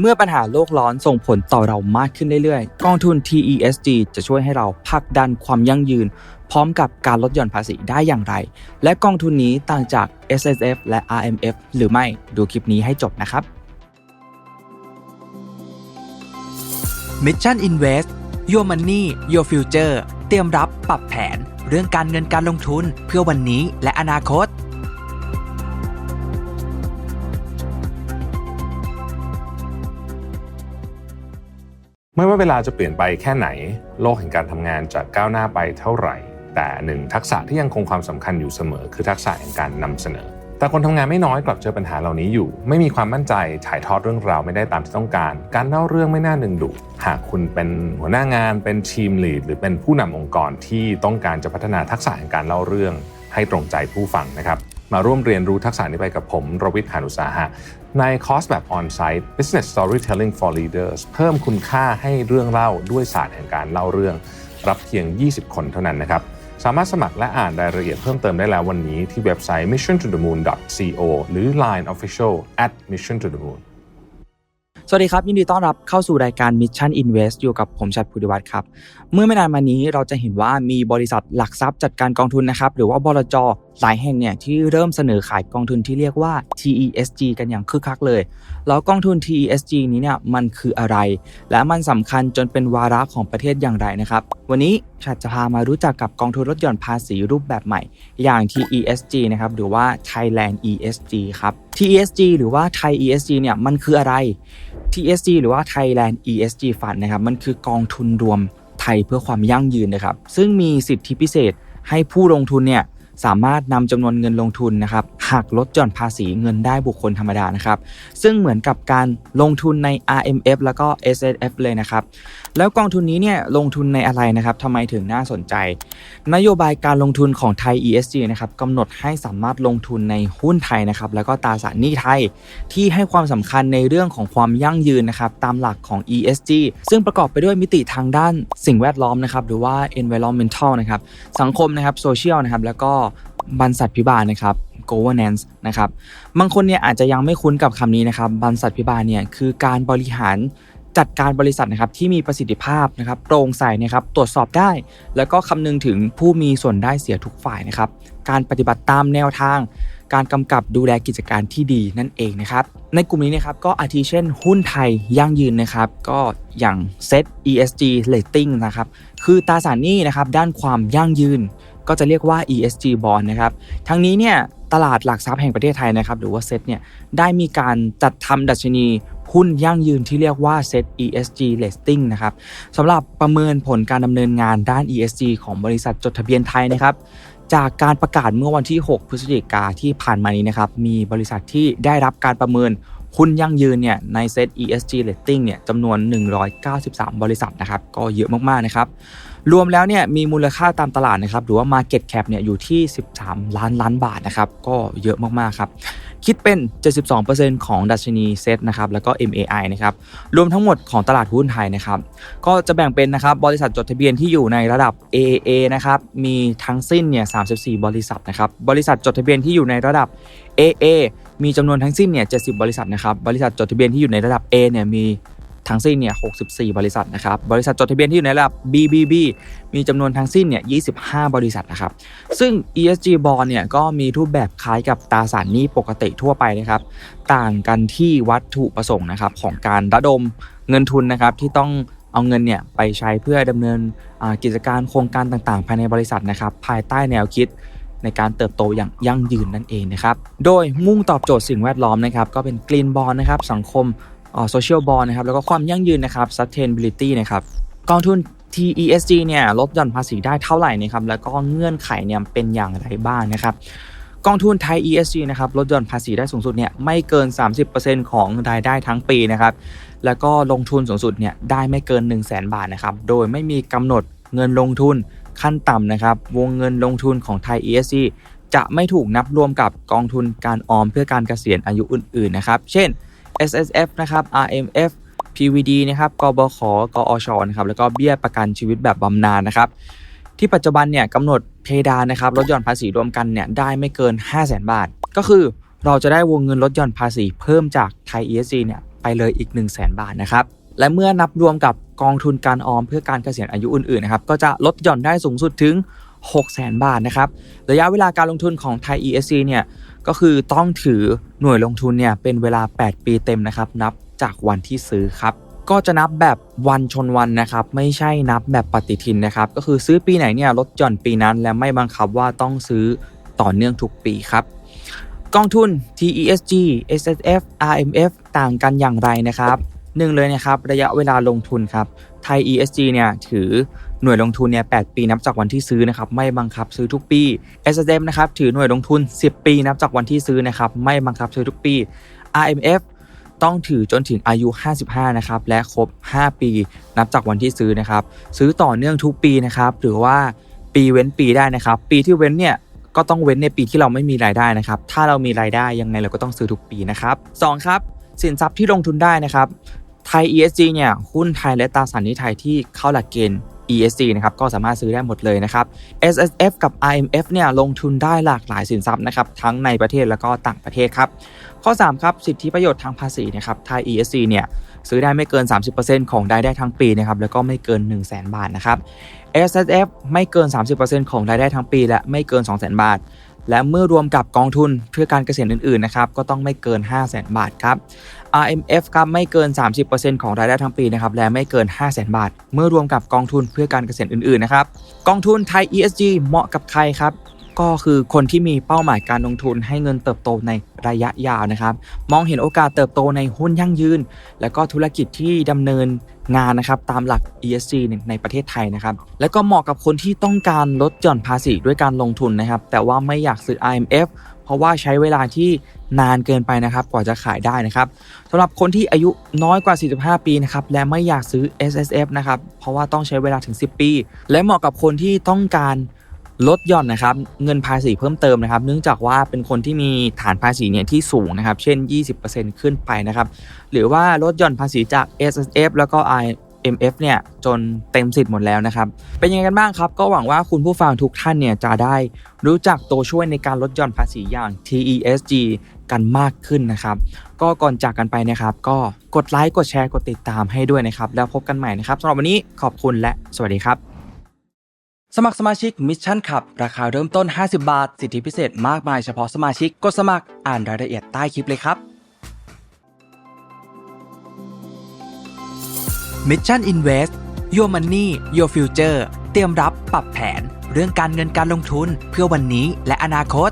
เมื่อปัญหาโลกร้อนส่งผลต่อเรามากขึ้นเรื่อยๆ กองทุน TESG จะช่วยให้เราผลักดันความยั่งยืน พร้อมกับการลดหย่อนภาษีได้อย่างไร และกองทุนนี้ต่างจาก S S F และ R M F หรือไม่ดูคลิปนี้ให้จบนะครับ Mission Invest Your Money Your Future เตรียมรับปรับแผน เรื่องการเงินการลงทุนเพื่อวันนี้และอนาคต ไม่ว่าเวลาจะเปลี่ยนไปแค่ไหน โลกแห่งการทำงานจะก้าวหน้าไปเท่าไหร่ แต่หนึ่งทักษะที่ยังคงความสำคัญอยู่เสมอ คือทักษะแห่งการนำเสนอ แต่คนทำงานไม่น้อยกลับเจอปัญหาเหล่านี้อยู่ ไม่มีความมั่นใจถ่ายทอดเรื่องราวไม่ได้ตามที่ต้องการ การเล่าเรื่องไม่น่าดึงดูดหากคุณเป็นหัวหน้างาน เป็นทีมลีดหรือเป็นผู้นำองค์กรที่ต้องการจะพัฒนาทักษะแห่งการเล่าเรื่อง ให้ตรงใจผู้ฟังนะครับมาร่วมเรียนรู้ทักษะนี้ไปกับผมรวิทย์หานุสาหะในคอร์สแบบ On-site Business Storytelling for Leaders เพิ่มคุณค่าให้เรื่องเล่าด้วยศาสตร์แห่งการเล่าเรื่อง รับเพียง 20 คนเท่านั้นนะครับ สามารถสมัครและอ่านรายละเอียดเพิ่มเติมได้แล้ววันนี้ที่เว็บไซต์ mission to the moon co หรือ Line Official at mission to the moon สวัสดีครับ ยินดีต้อนรับเข้าสู่รายการ Mission Invest อยู่กับผมชัดภูริวัตรครับ เมื่อไม่นานมานี้เราจะเห็นว่ามีบริษัทหลักทรัพย์จัดการกองทุนนะครับ หรือว่าบลจ หลายแห่งเนี่ยที่เริ่มเสนอขายกองทุนที่เรียกว่า TESG กันอย่างคึกคักเลย แล้วกองทุน TESG นี้เนี่ยมันคืออะไร และมันสำคัญจนเป็นวาระของประเทศอย่างไรนะครับ วันนี้ชัดจะพามารู้จักกับกองทุนลดหย่อนภาษีรูปแบบใหม่ อย่าง TESG นะครับหรือว่า Thailand ESG ครับ TESG หรือว่า Thai ESG เนี่ยมันคืออะไร TSG หรือว่า Thailand ESG Fund นะครับมันคือกองทุนรวมไทยเพื่อความยั่งยืนนะครับ ซึ่งมีสิทธิพิเศษให้ผู้ลงทุนเนี่ย สามารถนำจำนวนเงินลงทุนนะครับหักลดหย่อนภาษีเงินได้บุคคลธรรมดานะครับซึ่งเหมือนกับการลงทุนใน RMF แล้วก็ SSF เลยนะครับแล้วกองทุนนี้เนี่ยลงทุนในอะไรนะครับทำไมถึงน่าสนใจ นโยบายการลงทุนของไทย ESG นะครับกำหนดให้สามารถลงทุนในหุ้นไทยนะครับแล้วก็ตราสารหนี้ไทย ที่ให้ความสำคัญในเรื่องของความยั่งยืนนะครับตามหลักของ ESG ซึ่งประกอบไปด้วยมิติทางด้านสิ่งแวดล้อมนะครับหรือว่า environmental นะครับสังคมนะครับ social นะครับแล้วก็ บรรษัทพิบาลนะครับ governance นะครับบางคนเนี่ยอาจจะยังไม่คุ้นกับคำนี้นะครับบรรษัทพิบาลเนี่ยคือการบริหารจัดการบริษัทนะครับที่มีประสิทธิภาพนะครับโปร่งใสนะครับตรวจสอบได้ แล้วก็คำนึงถึงผู้มีส่วนได้เสียทุกฝ่ายนะครับการปฏิบัติตามแนวทาง การกำกับดูแลกิจการที่ดีนั่นเองนะครับในกลุ่มนี้นะครับก็อาทิเช่น หุ้นไทยยั่งยืนนะครับก็อย่าง Set ESG Rating นะครับคือตราสารหนี้นะครับด้านความยั่งยืน ก็จะเรียกว่า ESG bond นะครับ ทั้งนี้เนี่ยตลาดหลักทรัพย์แห่งประเทศไทยนะครับหรือว่า Set เนี่ยได้มีการจัดทำดัชนีหุ้นยั่งยืนที่เรียกว่า Set ESG Rating นะครับสำหรับประเมินผลการดำเนินงานด้าน ESG ของบริษัทจดทะเบียนไทยนะครับ จากการประกาศเมื่อวันที่ 6 พฤศจิกาที่ผ่านมานี้นะครับ มีบริษัทที่ได้รับการประเมินหุ้นยั่งยืนเนี่ยในเซต ESG Rating เนี่ยจำนวน 193 บริษัทนะครับ ก็เยอะมากๆนะครับ รวมแล้วเนี่ยมีมูลค่าตามตลาดนะครับหรือว่า Market Cap เนี่ยอยู่ที่ 13 ล้านล้านบาทนะครับก็เยอะมากๆครับคิดเป็น 72%ของดัชนีเซตนะครับแล้วก็ MAI นะครับรวมทั้งหมดของตลาดหุ้นไทยนะครับก็จะแบ่งเป็นนะครับบริษัทจดทะเบียนที่อยู่ในระดับ AAA นะครับมีทั้งสิ้นเนี่ย 34 บริษัทนะครับบริษัทจดทะเบียนที่อยู่ในระดับ AA มีจำนวนทั้งสิ้นเนี่ย 70 บริษัทนะครับบริษัทจดทะเบียนที่อยู่ในระดับ A เนี่ยมี ทั้งสิ้นเนี่ย 64 บริษัทนะครับ บริษัทจดทะเบียนที่อยู่ในระดับ BBB มีจำนวนทั้งสิ้นเนี่ย 25 บริษัทนะครับ ซึ่ง ESG bond เนี่ยก็มีรูปแบบคล้ายกับตราสารหนี้ปกติทั่วไปนะครับ ต่างกันที่วัตถุประสงค์นะครับของการระดมเงินทุนนะครับที่ต้องเอาเงินเนี่ยไปใช้เพื่อดำเนินกิจการโครงการต่างๆ ภายในบริษัทนะครับ ภายใต้แนวคิดในการเติบโตอย่างยั่งยืนนั่นเองนะครับ โดยมุ่งตอบโจทย์สิ่งแวดล้อมนะครับ ก็เป็นกรีนบอลนะครับ สังคม โซเชียลบอลนะครับแล้วก็ความยั่งยืนนะครับ sustainability นะครับกองทุน TESG เนี่ยลดหย่อนภาษีได้เท่าไหร่นะครับแล้วก็เงื่อนไขเนี่ยเป็นอย่างไรบ้างนะครับกองทุนไทย ESG นะครับลดหย่อนภาษีได้สูงสุดเนี่ยไม่เกิน 30%ของรายได้ทั้งปีนะครับแล้วก็ลงทุนสูงสุดเนี่ยได้ไม่เกิน 1 0 0 0 0แบาทนะครับโดยไม่มีกำหนดเงินลงทุนขั้นต่ำนะครับวงเงินลงทุนของไทย ESG จะไม่ถูกนับรวมกับกองทุนการออมเพื่อการเกษียณอายุอื่นๆนะครับเช่น S S F นะครับ R M F P V D นะครับ กบข กอชนะครับ แล้วก็เบี้ยประกันชีวิตแบบบำนาญนะครับ ที่ปัจจุบันเนี่ยกำหนดเพดานนะครับลดหย่อนภาษีรวมกันเนี่ยได้ไม่เกิน 5 0 0 0 0 0 บาท ก็คือเราจะได้วงเงินลดหย่อนภาษีเพิ่มจากไทย ESG เนี่ยไปเลยอีก 1 0 0 0 0แบาทนะครับ และเมื่อนับรวมกับกองทุนการออมเพื่อการเกษียณอายุอื่นๆนะครับ ก็จะลดหย่อนได้สูงสุดถึง 6 0 0 0 0 0บาทนะครับ ระยะเวลาการลงทุนของไทย ESG เนี่ยก็คือต้องถือหน่วยลงทุนเนี่ยเป็นเวลา 8 ปีเต็มนะครับนับจากวันที่ซื้อครับก็จะนับแบบวันชนวันนะครับ ไม่ใช่นับแบบปฏิทินนะครับ ก็คือซื้อปีไหนเนี่ยลดหย่อนปีนั้น และไม่บังคับว่าต้องซื้อต่อเนื่องทุกปีครับ กองทุน TESG SSF RMF ต่างกันอย่างไรนะครับ หนึ่งเลยนะครับระยะเวลาลงทุนครับไทย ESG เนี่ยถือหน่วยลงทุนเนี่ย8ปีนับจากวันที่ซื้อนะครับไม่บังคับซื้อทุกปี SSF นะครับถือหน่วยลงทุน 10 ปีนับจากวันที่ซื้อนะครับไม่บังคับซื้อทุกปี RMF ต้องถือจนถึงอายุ 55 นะครับ และครบ 5 ปีนับจากวันที่ซื้อนะครับ ซื้อต่อเนื่องทุกปีนะครับ หรือว่าปีเว้นปีได้นะครับ ปีที่เว้นเนี่ยก็ต้องเว้นในปีที่เราไม่มีรายได้นะครับ ถ้าเรามีรายได้ยังไงเราก็ต้องซื้อทุกปีนะครับ 2 ครับ สินทรัพย์ที่ลงทุนได้นะครับ ไทย ESG เนี่ยหุ้นไทยและตราสารนี้ไทยที่เข้าหลักเกณฑ์ ESG นะครับก็สามารถซื้อได้หมดเลยนะครับ SSF กับ IMF เนี่ยลงทุนได้หลากหลายสินทรัพย์นะครับทั้งในประเทศแล้วก็ต่างประเทศครับ ข้อ 3 ครับ สิทธิประโยชน์ทางภาษีนะครับไทย ESG เนี่ยซื้อได้ไม่เกิน 30%ของรายได้ทั้งปีนะครับแล้วก็ไม่เกิน 1 0 0 0 0แบาทนะครับ SSF ไม่เกิน 30%ของรายได้ทั้งปี และไม่เกิน 2 0 0 0 0 0 บาท และเมื่อรวมกับกองทุนเพื่อการเกษียณอื่นๆนะครับก็ต้องไม่เกิน 5 0 0 0 0 0 บาทครับ RMF ครับไม่เกิน 30%ของรายได้ทั้งปีนะครับและไม่เกิน 5 0 0 0 0 0 บาท เมื่อรวมกับกองทุนเพื่อการเกษียณอื่นๆนะครับกองทุนไทย ESG เหมาะกับใครครับก็คือคนที่มีเป้าหมายการลงทุนให้เงินเติบโตในระยะยาวนะครับ มองเห็นโอกาสเติบโตในหุ้นยั่งยืน และก็ธุรกิจที่ดำเนินงานนะครับตามหลัก ESG ในประเทศไทยนะครับ และก็เหมาะกับคนที่ต้องการลดหย่อนภาษีด้วยการลงทุนนะครับ แต่ว่าไม่อยากซื้อ IMF เพราะว่าใช้เวลาที่นานเกินไปนะครับกว่าจะขายได้นะครับสำหรับคนที่อายุน้อยกว่า 45 ปีนะครับและไม่อยากซื้อ SSF นะครับเพราะว่าต้องใช้เวลาถึง 10 ปี และเหมาะกับคนที่ต้องการลดหย่อนนะครับเงินภาษีเพิ่มเติมนะครับ เนื่องจากว่าเป็นคนที่มีฐานภาษีเนี่ยที่สูงนะครับ เช่น 20%ขึ้นไปนะครับ หรือว่าลดหย่อนภาษีจาก S S F แล้วก็ I M F เนี่ยจนเต็มสิทธิ์หมดแล้วนะครับ เป็นยังไงกันบ้างครับ ก็หวังว่าคุณผู้ฟังทุกท่านเนี่ยจะได้รู้จักตัวช่วยในการลดหย่อนภาษีอย่าง T E S G กันมากขึ้นนะครับ ก็ก่อนจากกันไปนะครับ ก็กดไลค์กดแชร์กดติดตามให้ด้วยนะครับ แล้วพบกันใหม่นะครับสำหรับวันนี้ขอบคุณและสวัสดีครับ สมัครสมาชิกมิชชั่นขับ ราคาเริ่มต้น 50 บาท สิทธิพิเศษมากมายเฉพาะสมาชิกกดสมัครอ่านรายละเอียดใต้คลิปเลยครับ Mission Invest Your Money Your Future เตรียมรับปรับแผน เรื่องการเงินการลงทุนเพื่อวันนี้และอนาคต